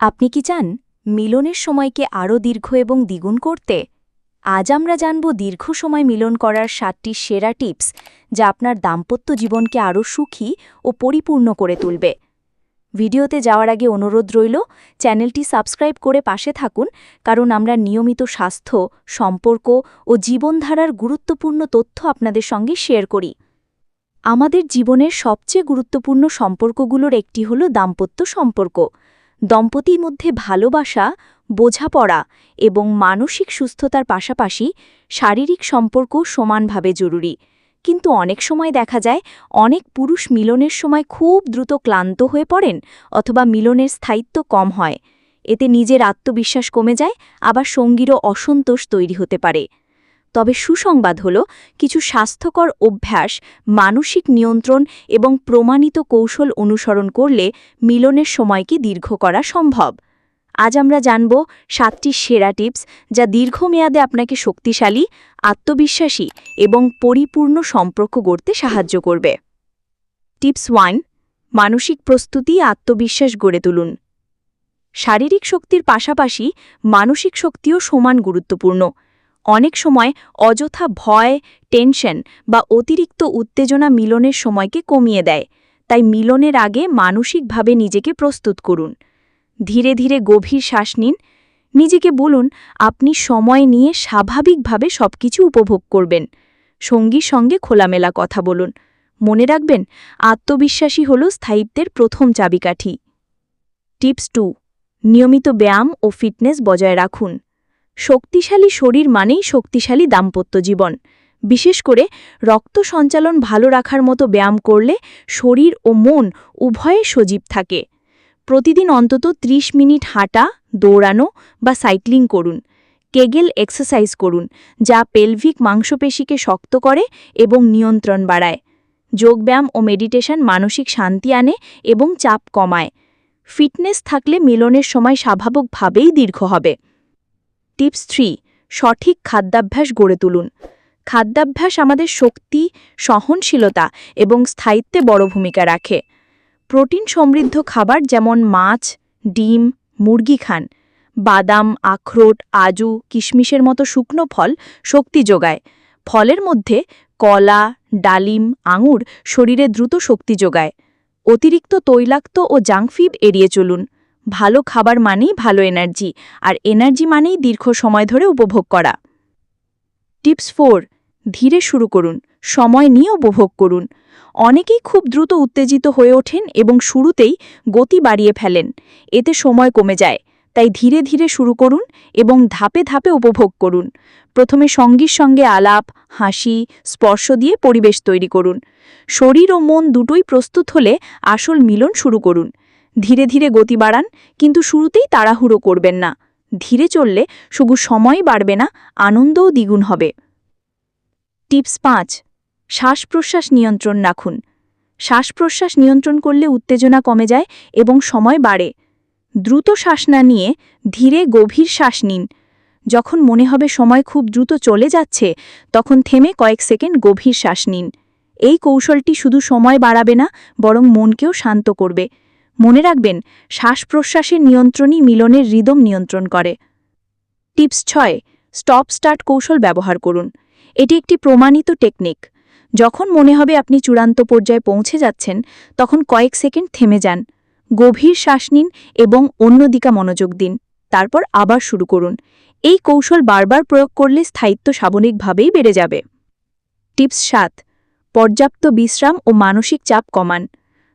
আপনি কি চান মিলনের সময়কে আরও দীর্ঘ এবং দ্বিগুণ করতে? আজ আমরা জানব দীর্ঘ সময় মিলন করার সাতটি সেরা টিপস যা আপনার দাম্পত্য জীবনকে আরও সুখী ও পরিপূর্ণ করে তুলবে। ভিডিওতে যাওয়ার আগে অনুরোধ রইল, চ্যানেলটি সাবস্ক্রাইব করে পাশে থাকুন, কারণ আমরা নিয়মিত স্বাস্থ্য, সম্পর্ক ও জীবনধারার গুরুত্বপূর্ণ তথ্য আপনাদের সঙ্গে শেয়ার করি। আমাদের জীবনের সবচেয়ে গুরুত্বপূর্ণ সম্পর্কগুলোর একটি হল দাম্পত্য সম্পর্ক। দম্পতির মধ্যে ভালোবাসা, বোঝাপড়া এবং মানসিক সুস্থতার পাশাপাশি শারীরিক সম্পর্ক সমানভাবে জরুরি। কিন্তু অনেক সময় দেখা যায়, অনেক পুরুষ মিলনের সময় খুব দ্রুত ক্লান্ত হয়ে পড়েন অথবা মিলনের স্থায়িত্ব কম হয়। এতে নিজের আত্মবিশ্বাস কমে যায়, আবার সঙ্গীরও অসন্তোষ তৈরি হতে পারে। তবে সুসংবাদ হল, কিছু স্বাস্থ্যকর অভ্যাস, মানসিক নিয়ন্ত্রণ এবং প্রমাণিত কৌশল অনুসরণ করলে মিলনের সময়কে দীর্ঘ করা সম্ভব। আজ আমরা জানব সাতটি সেরা টিপস যা দীর্ঘমেয়াদে আপনাকে শক্তিশালী, আত্মবিশ্বাসী এবং পরিপূর্ণ সম্পর্ক গড়তে সাহায্য করবে। টিপস ওয়ান, মানসিক প্রস্তুতি, আত্মবিশ্বাস গড়ে তুলুন। শারীরিক শক্তির পাশাপাশি মানসিক শক্তিও সমান গুরুত্বপূর্ণ। অনেক সময় অযথা ভয়, টেনশন বা অতিরিক্ত উত্তেজনা মিলনের সময়কে কমিয়ে দেয়। তাই মিলনের আগে মানসিকভাবে নিজেকে প্রস্তুত করুন। ধীরে ধীরে গভীর শ্বাস নিন। নিজেকে বলুন, আপনি সময় নিয়ে স্বাভাবিকভাবে সবকিছু উপভোগ করবেন। সঙ্গীর সঙ্গে খোলামেলা কথা বলুন। মনে রাখবেন, আত্মবিশ্বাসী হল স্থায়িত্বের প্রথম চাবিকাঠি। টিপস টু, নিয়মিত ব্যায়াম ও ফিটনেস বজায় রাখুন। শক্তিশালী শরীর মানেই শক্তিশালী দাম্পত্য জীবন। বিশেষ করে রক্ত সঞ্চালন ভালো রাখার মতো ব্যায়াম করলে শরীর ও মন উভয়ে সজীব থাকে। প্রতিদিন অন্তত ৩০ মিনিট হাঁটা, দৌড়ানো বা সাইক্লিং করুন। কেগেল এক্সারসাইজ করুন, যা পেলভিক মাংসপেশিকে শক্ত করে এবং নিয়ন্ত্রণ বাড়ায়। যোগব্যায়াম ও মেডিটেশন মানসিক শান্তি আনে এবং চাপ কমায়। ফিটনেস থাকলে মিলনের সময় স্বাভাবিকভাবেই দীর্ঘ হবে। টিপস থ্রি, সঠিক খাদ্যাভ্যাস গড়ে তুলুন। খাদ্যাভ্যাস আমাদের শক্তি, সহনশীলতা এবং স্থায়িত্বে বড় ভূমিকা রাখে। প্রোটিন সমৃদ্ধ খাবার যেমন মাছ, ডিম, মুরগি খান। বাদাম, আখরোট, আজু, কিশমিশের মতো শুকনো ফল শক্তি যোগায়। ফলের মধ্যে কলা, ডালিম, আঙুর শরীরে দ্রুত শক্তি যোগায়। অতিরিক্ত তৈলাক্ত ও জাঙ্কফিড এড়িয়ে চলুন। ভালো খাবার মানেই ভালো এনার্জি, আর এনার্জি মানেই দীর্ঘ সময় ধরে উপভোগ করা। টিপস ফোর, ধীরে শুরু করুন, সময় নিয়ে উপভোগ করুন। অনেকেই খুব দ্রুত উত্তেজিত হয়ে ওঠেন এবং শুরুতেই গতি বাড়িয়ে ফেলেন। এতে সময় কমে যায়, তাই ধীরে ধীরে শুরু করুন এবং ধাপে ধাপে উপভোগ করুন। প্রথমে সঙ্গীর সঙ্গে আলাপ, হাসি, স্পর্শ দিয়ে পরিবেশ তৈরি করুন। শরীর ও মন দুটোই প্রস্তুত হলে আসল মিলন শুরু করুন। ধীরে ধীরে গতি বাড়ান, কিন্তু শুরুতেই তাড়াহুড়ো করবেন না। ধীরে চললে শুধু সময় বাড়বে না, আনন্দও দ্বিগুণ হবে। টিপস পাঁচ শ্বাস প্রশ্বাস নিয়ন্ত্রণ রাখুন। শ্বাস প্রশ্বাস নিয়ন্ত্রণ করলে উত্তেজনা কমে যায় এবং সময় বাড়ে। দ্রুত শ্বাস না নিয়ে ধীরে গভীর শ্বাস নিন। যখন মনে হবে সময় খুব দ্রুত চলে যাচ্ছে, তখন থেমে কয়েক সেকেন্ড গভীর শ্বাস নিন। এই কৌশলটি শুধু সময় বাড়াবে না, বরং মনকেও শান্ত করবে। মনে রাখবেন শ্বাস প্রশ্বাসের নিয়ন্ত্রণই মিলনের রিদম নিয়ন্ত্রণ করে। টিপস ছয়, স্টপ স্টার্ট কৌশল ব্যবহার করুন। এটি একটি প্রমাণিত টেকনিক। যখন মনে হবে আপনি চূড়ান্ত পর্যায়ে পৌঁছে যাচ্ছেন, তখন কয়েক সেকেন্ড থেমে যান। গভীর শ্বাস নিন এবং অন্যদিকে মনোযোগ দিন। তারপর আবার শুরু করুন। এই কৌশল বারবার প্রয়োগ করলে স্থায়িত্ব স্বাভাবিকভাবেই বেড়ে যাবে। টিপস সাত, পর্যাপ্ত বিশ্রাম ও মানসিক চাপ কমান।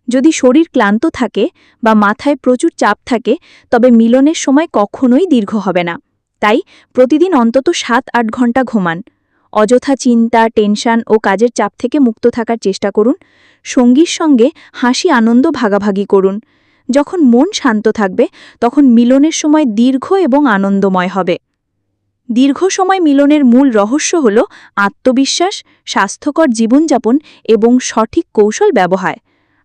যদি শরীর ক্লান্ত থাকে বা মাথায় প্রচুর চাপ থাকে, তবে মিলনের সময় কখনোই দীর্ঘ হবে না। তাই প্রতিদিন অন্তত সাত আট ঘণ্টা ঘুমান। অযথা চিন্তা, টেনশন ও কাজের চাপ থেকে মুক্ত থাকার চেষ্টা করুন। সঙ্গীর সঙ্গে হাসি আনন্দ ভাগাভাগি করুন। যখন মন শান্ত থাকবে, তখন মিলনের সময় দীর্ঘ এবং আনন্দময় হবে। দীর্ঘ সময় মিলনের মূল রহস্য হল আত্মবিশ্বাস, স্বাস্থ্যকর জীবনযাপন এবং সঠিক কৌশল ব্যবহার।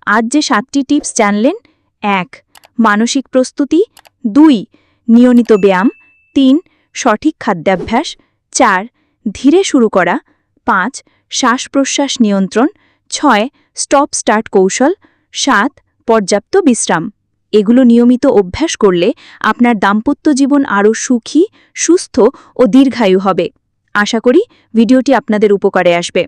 আজ যে সাতটি টিপস জানলেন, এক, মানসিক প্রস্তুতি, দুই, নিয়মিত ব্যায়াম, তিন, সঠিক খাদ্যাভ্যাস, চার, ধীরে শুরু করা, পাঁচ শ্বাস প্রশ্বাস নিয়ন্ত্রণ, ছয়, স্টপ স্টার্ট কৌশল, সাত, পর্যাপ্ত বিশ্রাম। এগুলো নিয়মিত অভ্যাস করলে আপনার দাম্পত্য জীবন আরও সুখী, সুস্থ ও দীর্ঘায়ু হবে। আশা করি ভিডিওটি আপনাদের উপকারে আসবে।